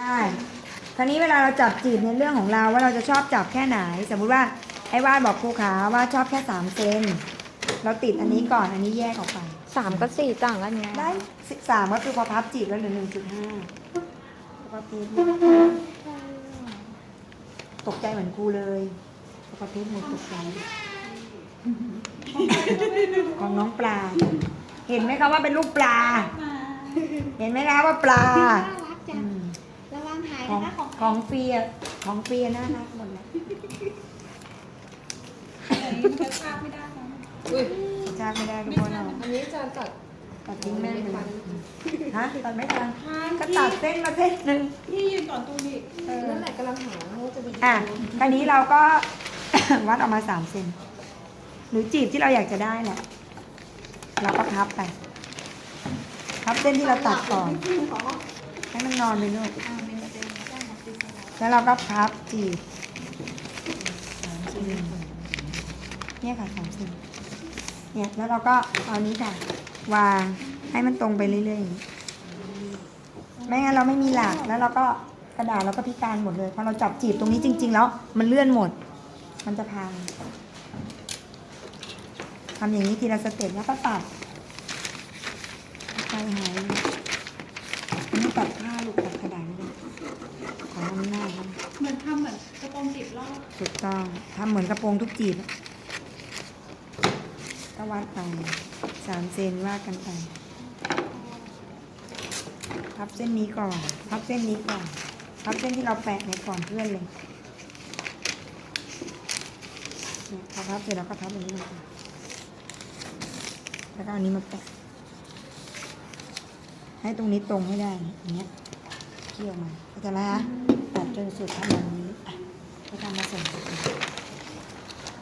ใช่คราวนี้เวลาเราจับจีบในเรื่องของเราว่าเราจะชอบจับแค่ไหน สมมุติว่าไอ้ว่านบอกครูขาว่าชอบแค่สามเซนเราติดอันนี้ก่อนอันนี้แยกออกไปสามกับสี่ต่างกันไงได้สิบสามก็คือพอพับจีบแล้วเหลือหนึ่งจุดห้าพอพีตกใจเหมือนครูเลยพอพีหมดตกใจของน้องปลา เห็นไหมคะว่าเป็นลูกปลา เห็นไหมคะว่าปลาน่ารักจัอืงมระวังหาย ของนะคะของของฟรีอะของฟรีอะน่ารักหมดเลยภาพไม่ได้นะชาไม่ได้ทุกคนเอาอันนี้จะตัดตัดทิ้งแม่งเลยฮะตัดไม่ทันก็ตัดเส้นมาเส้นหนึ่งพี่ยืนก่อนตูนี่เออนั่นแหละกำลังหาว่าจะดีอะคราวนี้เราก็วัดออกมาสามเซนหรือจีบที่เราอยากจะได้แหละเราก็พับไปพับเส้นที่เราตัดก่อนให้มันนอนไปลูก แล้วเราก็พับจีบสามเนเนี่ยค่ะสามเซนเนี่ยแล้วเราก็เอานี้ค่ะ วางให้มันตรงไปเรื่อยๆอย่างนี้ไม่งั้นเราไม่มีหลักแล้วเราก็กระดาษเราก็พิการหมดเลยพอเราจับจีบตรงนี้จริง ๆ แล้ว มันเลื่อนหมด มันจะพังทำอย่างนี้ทีละสเต็ปแล้วก็ตัดใจหายนนี้ตัดผ้า รงจีบรอบถูกต้องทำเหมือนกระโปรงทุกจีบก็วัดไปสามเซนว่ากันไปพับเส้นนี้ก่อนพับเส้นนี้ก่อนพับเส้นที่เราแปะในก่อนเพื่อนเลยพอพับเสร็จแล้วก็พับอย่างนี้ลงไปแล้วก็อันนี้มาแปะ ให้ตรงนี้ตรงให้ได้อย่างเงี้ยเขี่ยวมาเข้าใจไหมคะตัดจนสุดทำแบบนี้ อะก็ทำมาส่งกัน